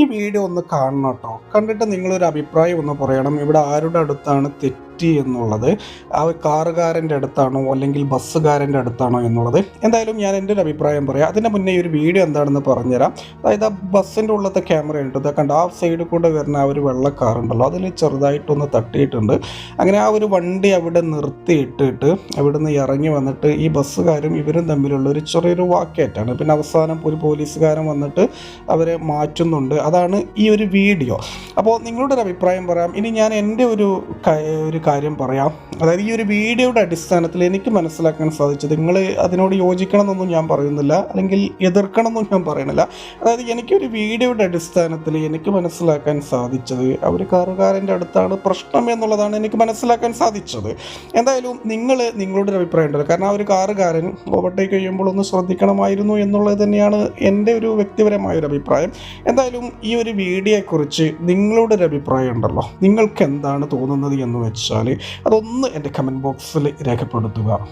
ഈ വീഡിയോ ഒന്ന് കാണണം കേട്ടോ. കണ്ടിട്ട് നിങ്ങളൊരു അഭിപ്രായം ഒന്ന് പറയണം. ഇവിടെ ആരുടെ അടുത്താണ് തെറ്റ് എന്നുള്ളത് ആ ഒരു കാറുകാരന്റെ അടുത്താണോ അല്ലെങ്കിൽ ബസ്സുകാരന്റെ അടുത്താണോ എന്നുള്ളത്. എന്തായാലും ഞാൻ എന്റെ ഒരു അഭിപ്രായം പറയാം. അതിന്റെ മുന്നേ ഒരു വീഡിയോ എന്താണെന്ന് പറഞ്ഞുതരാം. അതായത് ആ ബസ്സിന്റെ ഉള്ളത്തെ ക്യാമറ ഉണ്ട് ഇതൊക്കെ കണ്ട ആ സൈഡിൽ കൂടെ വരുന്ന ആ ഒരു വെള്ള കാറുണ്ടല്ലോ അതിൽ ചെറുതായിട്ടൊന്ന് തട്ടിയിട്ടുണ്ട്. അങ്ങനെ ആ ഒരു വണ്ടി അവിടെ നിർത്തിയിട്ടിട്ട് അവിടെ നിന്ന് ഇറങ്ങി വന്നിട്ട് ഈ ബസ്സുകാരും ഇവരും തമ്മിലുള്ള ഒരു ചെറിയൊരു വാക്കേറ്റാണ്. പിന്നെ അവസാനം ഒരു പോലീസുകാരൻ വന്നിട്ട് അവരെ മാറ്റുന്നുണ്ട്. അതാണ് ഈ ഒരു വീഡിയോ. അപ്പോൾ നിങ്ങളുടെ ഒരു അഭിപ്രായം പറയാം. ഇനി ഞാൻ എന്റെ ഒരു ഒരു കാര്യം പറയാം. അതായത് ഈ ഒരു വീഡിയോയുടെ അടിസ്ഥാനത്തിൽ എനിക്ക് മനസ്സിലാക്കാൻ സാധിച്ചത് നിങ്ങൾ അതിനോട് യോജിക്കണമെന്നൊന്നും ഞാൻ പറയുന്നില്ല അല്ലെങ്കിൽ എതിർക്കണമെന്നും ഞാൻ പറയണില്ല അതായത് എനിക്കൊരു വീഡിയോയുടെ അടിസ്ഥാനത്തിൽ എനിക്ക് മനസ്സിലാക്കാൻ സാധിച്ചത് അവർ കാറുകാരന്റെ അടുത്താണ് പ്രശ്നം എന്നുള്ളതാണ് എനിക്ക് മനസ്സിലാക്കാൻ സാധിച്ചത്. എന്തായാലും നിങ്ങൾ നിങ്ങളുടെ ഒരു അഭിപ്രായം ഉണ്ടല്ലോ. കാരണം ആ ഒരു കാറുകാരൻ ഓവർടേക്ക് ചെയ്യുമ്പോൾ ഒന്ന് ശ്രദ്ധിക്കണമായിരുന്നു എന്നുള്ളത് തന്നെയാണ് എന്റെ ഒരു വ്യക്തിപരമായ ഒരു അഭിപ്രായം. എന്തായാലും ഈ ഒരു വീഡിയോയെക്കുറിച്ച് നിങ്ങളുടെ ഒരു അഭിപ്രായം ഉണ്ടല്ലോ. നിങ്ങൾക്ക് എന്താണ് തോന്നുന്നത് എന്ന് വെച്ചാൽ അതൊന്ന് എന്റെ കമന്റ് ബോക്സിൽ രേഖപ്പെടുത്തുക.